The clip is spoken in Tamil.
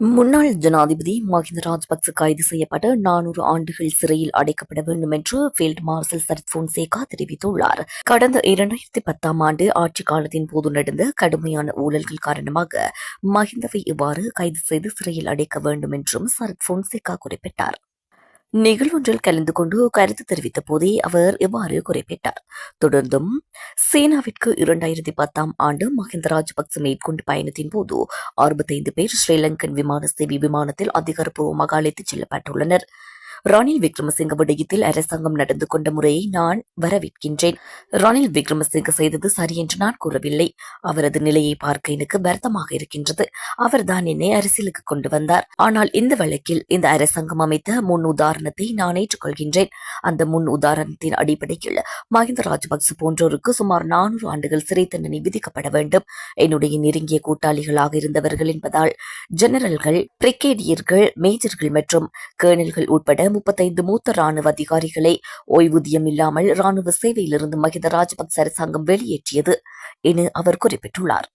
முன்னாள் ஜனாதிபதி மஹிந்த ராஜபக்ச கைது செய்யப்பட்டு நானூறு ஆண்டுகள் சிறையில் அடைக்கப்பட வேண்டும் என்று ஃபீல்ட் மார்ஷல் சரத் போன்சேகா தெரிவித்துள்ளார். கடந்த இரண்டாயிரத்தி பத்தாம் ஆண்டு ஆட்சி காலத்தின் போது நடந்த கடுமையான ஊழல்கள் காரணமாக மஹிந்தவை இவ்வாறு கைது செய்து சிறையில் அடைக்க வேண்டும் என்றும் சரத் போன்சேகா குறிப்பிட்டார். நிகழ்வொன்றில் கலந்து கொண்டு கருத்து தெரிவித்த போதே அவர் இவ்வாறு குறிப்பிட்டார். தொடர்ந்தும் சீனாவிற்கு இரண்டாயிரத்தி பத்தாம் ஆண்டு மஹிந்த ராஜபக்ச மேற்கொண்டு பயணத்தின் போது அறுபத்தைந்து பேர் ஸ்ரீலங்கன் விமான சேவை விமானத்தில் அதிகாரப்பூர்வமாக அழைத்துச் செல்லப்பட்டுள்ளனர். ரணில் விக்ரமசிங்க விடயத்தில் அரசாங்கம் நடந்து கொண்ட முறையை நான் வரவேற்கின்றேன். ரணில் விக்ரமசிங்க செய்தது சரி என்று நான் கூறவில்லை. அவரது நிலையை பார்க்க எனக்கு வருத்தமாக இருக்கின்றது. அவர்தான் என்னை அரசியலுக்கு கொண்டு வந்தார். ஆனால் இந்த வழக்கில் இந்த அரசாங்கம் அமைத்த முன் உதாரணத்தை நான் ஏற்றுக்கொள்கின்றேன். அந்த முன் உதாரணத்தின் அடிப்படையில் மஹிந்த ராஜபக்ச போன்றோருக்கு சுமார் நானூறு ஆண்டுகள் சிறை தண்டனை விதிக்கப்பட வேண்டும். என்னுடைய நெருங்கிய கூட்டாளிகளாக இருந்தவர்கள் என்பதால் ஜெனரல்கள் பிரிகேடியர்கள் மேஜர்கள் மற்றும் கேர்னல்கள் உட்பட முப்பத்தைந்து மூத்த ராணுவ அதிகாரிகளை ஓய்வூதியம் இல்லாமல் ராணுவ சேவையிலிருந்து மகிந்த ராஜபக்ச அரசாங்கம் வெளியேற்றியது என அவர் குறிப்பிட்டுள்ளார்.